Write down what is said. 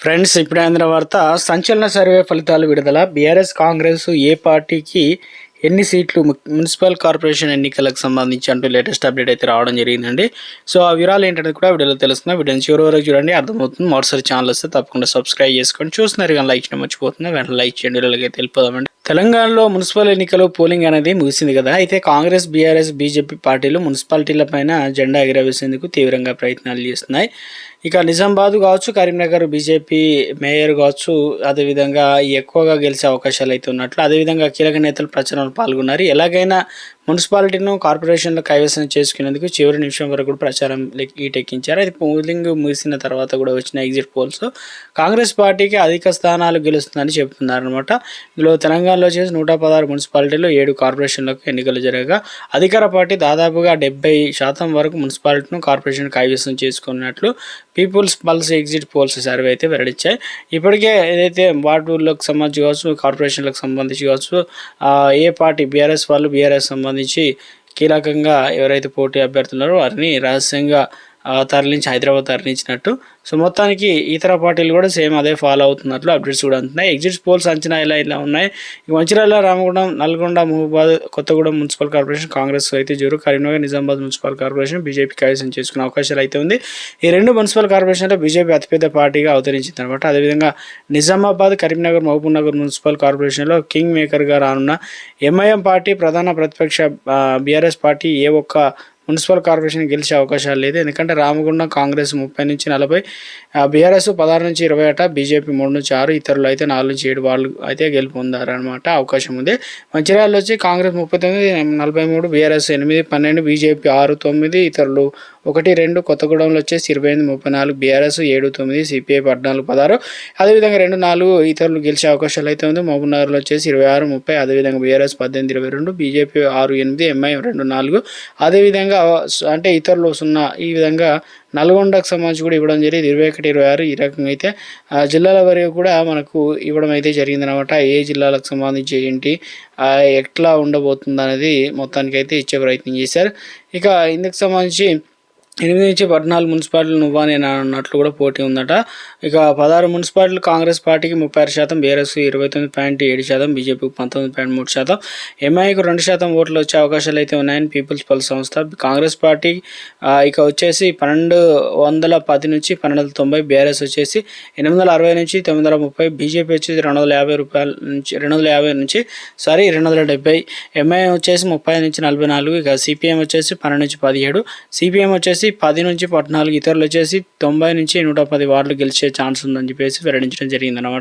Friends ఇప్పుడైన అందిన వార్త సంచలన సర్వే ఫలితాలు విడుదల. బీఆర్ఎస్ కాంగ్రెస్ ఏ పార్టీకి ఎన్ని సీట్లు మున్సిపల్ కార్పొరేషన్ ఎన్నికలకు సంబంధించి అంటూ లేటెస్ట్ అప్డేట్ అయితే రావడం జరిగిందండి. సో ఆ వివరాలు ఏంటనేది కూడా వీడియోలో తెలుస్తున్నాయి వీడియోని చివరి వరకు చూడండి. అర్థమవుతుంది. మరోసారి ఛానల్ వస్తే తప్పకుండా సబ్స్క్రైబ్ చేసుకొని చూస్తున్నారు కానీ లైక్ చేయడం మర్చిపోతుంది వెంటనే లైక్ చేయండి. వీళ్ళకి తెలిపోదామండి తెలంగాణలో మున్సిపల్ ఎన్నికలు పోలింగ్ అనేది ముగిసింది కదా. అయితే కాంగ్రెస్ బీఆర్ఎస్ బీజేపీ పార్టీలు మున్సిపాలిటీల పైన జెండా ఎగరవేసేందుకు తీవ్రంగా ప్రయత్నాలు చేస్తున్నాయి. ఇక నిజామాబాద్ కావచ్చు కరీంనగర్ బీజేపీ మేయర్ కావచ్చు అదేవిధంగా ఎక్కువగా గెలిచే అవకాశాలు అయితే ఉన్నట్లు అదేవిధంగా కీలక నేతలు ప్రచారంలో పాల్గొన్నారు. ఎలాగైనా మున్సిపాలిటీను కార్పొరేషన్లో కైవసం చేసుకునేందుకు చివరి నిమిషం వరకు కూడా ప్రచారం ఈటెక్కించారు. అది పోలింగ్ ముగిసిన తర్వాత కూడా వచ్చిన ఎగ్జిట్ పోల్స్ కాంగ్రెస్ పార్టీకి అధిక స్థానాలు గెలుస్తుందని చెప్తున్నారు అనమాట ఇందులో తెలంగాణలో చేసి నూట పదహారు మున్సిపాలిటీలు ఏడు కార్పొరేషన్లకు ఎన్నికలు జరగగా అధికార పార్టీ దాదాపుగా డెబ్బై శాతం వరకు మున్సిపాలిటీను కార్పొరేషన్ కైవసం చేసుకున్నట్లు peoples pulse exit polls survey అయితే వెల్లడించాయి. ఇప్పటికే ఏదైతే వార్డులకు సంబంధించి కావచ్చు కార్పొరేషన్లకు సంబంధించి కావచ్చు ఏ పార్టీ బీఆర్ఎస్ వాళ్ళు బీఆర్ఎస్ సంబంధించి కీలకంగా ఎవరైతే పోటీ అభ్యర్థులున్నారో వారిని రహస్యంగా తరలించి హైదరాబాద్ తరలించినట్టు. సో మొత్తానికి ఇతర పార్టీలు కూడా సేమ్ అదే ఫాలో అవుతున్నట్లు అప్డేట్స్ కూడా అందుతున్నాయి ఎగ్జిట్ పోల్స్ అంచనా ఇలా ఇలా ఉన్నాయి? ఇక Mancherial Ramagundam Nalgonda Mahabubabad Kothagudem municipal corporation Congress అయితే జోరు Karimnagar Nizamabad municipal corporation BJP కైవసం చేసుకునే అవకాశాలు అయితే ఉంది. ఈ రెండు మున్సిపల్ కార్పొరేషన్లో బీజేపీ అతిపెద్ద పార్టీగా అవతరించింది అనమాట అదేవిధంగా నిజామాబాద్ కరీంనగర్ మహబూబ్ నగర్ మున్సిపల్ కార్పొరేషన్లో కింగ్ మేకర్గా రానున్న ఎంఐఎం పార్టీ ప్రధాన ప్రతిపక్ష బీఆర్ఎస్ పార్టీ ఏ ఒక్క మున్సిపల్ కార్పొరేషన్ గెలిచే అవకాశాలు లేదు. ఎందుకంటే రామగుండం కాంగ్రెస్ ముప్పై నుంచి నలభై బీఆర్ఎస్ పదహారు నుంచి ఇరవై అట బీజేపీ మూడు నుంచి ఆరు ఇతరులు అయితే నాలుగు నుంచి ఏడు వాళ్ళు అయితే గెలుపొందారనమాట అవకాశం ఉంది. మంచిర్యాలలో వచ్చి కాంగ్రెస్ ముప్పై తొమ్మిది నలభై మూడు బీఆర్ఎస్ ఎనిమిది పన్నెండు బీజేపీ ఆరు తొమ్మిది ఇతరులు ఒకటి రెండు కొత్తగూడెంలో వచ్చేసి ఇరవై ఎనిమిది ముప్పై నాలుగు బీఆర్ఎస్ ఏడు తొమ్మిది సిపిఐ పద్నాలుగు పదహారు. అదేవిధంగా రెండు నాలుగు ఇతరులు గెలిచే అవకాశాలు అయితే ఉంది. మహబూబ్నగర్లో వచ్చేసి ఇరవై ఆరు ముప్పై. అదేవిధంగా బీఆర్ఎస్ పద్దెనిమిది ఇరవై రెండు. బీజేపీ ఆరు ఎనిమిది ఎంఐ రెండు నాలుగు. అదేవిధంగా అంటే ఇతరులు సున్నా. ఈ విధంగా నల్గొండకు సంబంధించి కూడా ఇవ్వడం జరిగింది. ఇరవై ఒకటి ఇరవై ఆరు ఈ రకంగా అయితే ఆ, జిల్లాల వరకు కూడా మనకు ఇవ్వడం అయితే జరిగిందనమాట ఏ జిల్లాలకు సంబంధించి ఏంటి ఎట్లా ఉండబోతుంది అనేది మొత్తానికి అయితే ఇచ్చే ప్రయత్నం చేశారు. ఇక ఇందుకు సంబంధించి ఎనిమిది నుంచి పద్నాలుగు మున్సిపాలిటీలు నువ్వా నేను అన్నట్లు కూడా పోటీ ఉందట. ఇక పదహారు మున్సిపాలిటీలు కాంగ్రెస్ పార్టీకి ముప్పై ఆరు శాతం బీఆర్ఎస్ ఇరవై తొమ్మిది పాయింట్ ఏడు శాతం బీజేపీకి పంతొమ్మిది పాయింట్ మూడు శాతం ఎంఐకి రెండు శాతం ఓట్లు వచ్చే అవకాశాలు అయితే ఉన్నాయని పీపుల్స్ పల్స్ సంస్థ కాంగ్రెస్ పార్టీ ఇక వచ్చేసి పన్నెండు వందల పది నుంచి పన్నెండు వందల తొంభై బీఆర్ఎస్ వచ్చేసి ఎనిమిది వందల అరవై నుంచి తొమ్మిది వందల ముప్పై బీజేపీ వచ్చేసి రెండు వందల యాభై రూపాయల నుంచి రెండు వందల యాభై నుంచి సారీ రెండు వందల డెబ్బై ఎంఐ వచ్చేసి ముప్పై నుంచి నలభై నాలుగు ఇక సిపిఎం వచ్చేసి పన్నెండు నుంచి పదిహేడు సిపిఎం వచ్చేసి పది నుంచి పద్నాలుగు ఇతరులు వచ్చేసి తొంభై నుంచి నూట పది వార్డులు గెలిచే ఛాన్స్ ఉందని చెప్పేసి వెల్లడించడం జరిగిందనమాట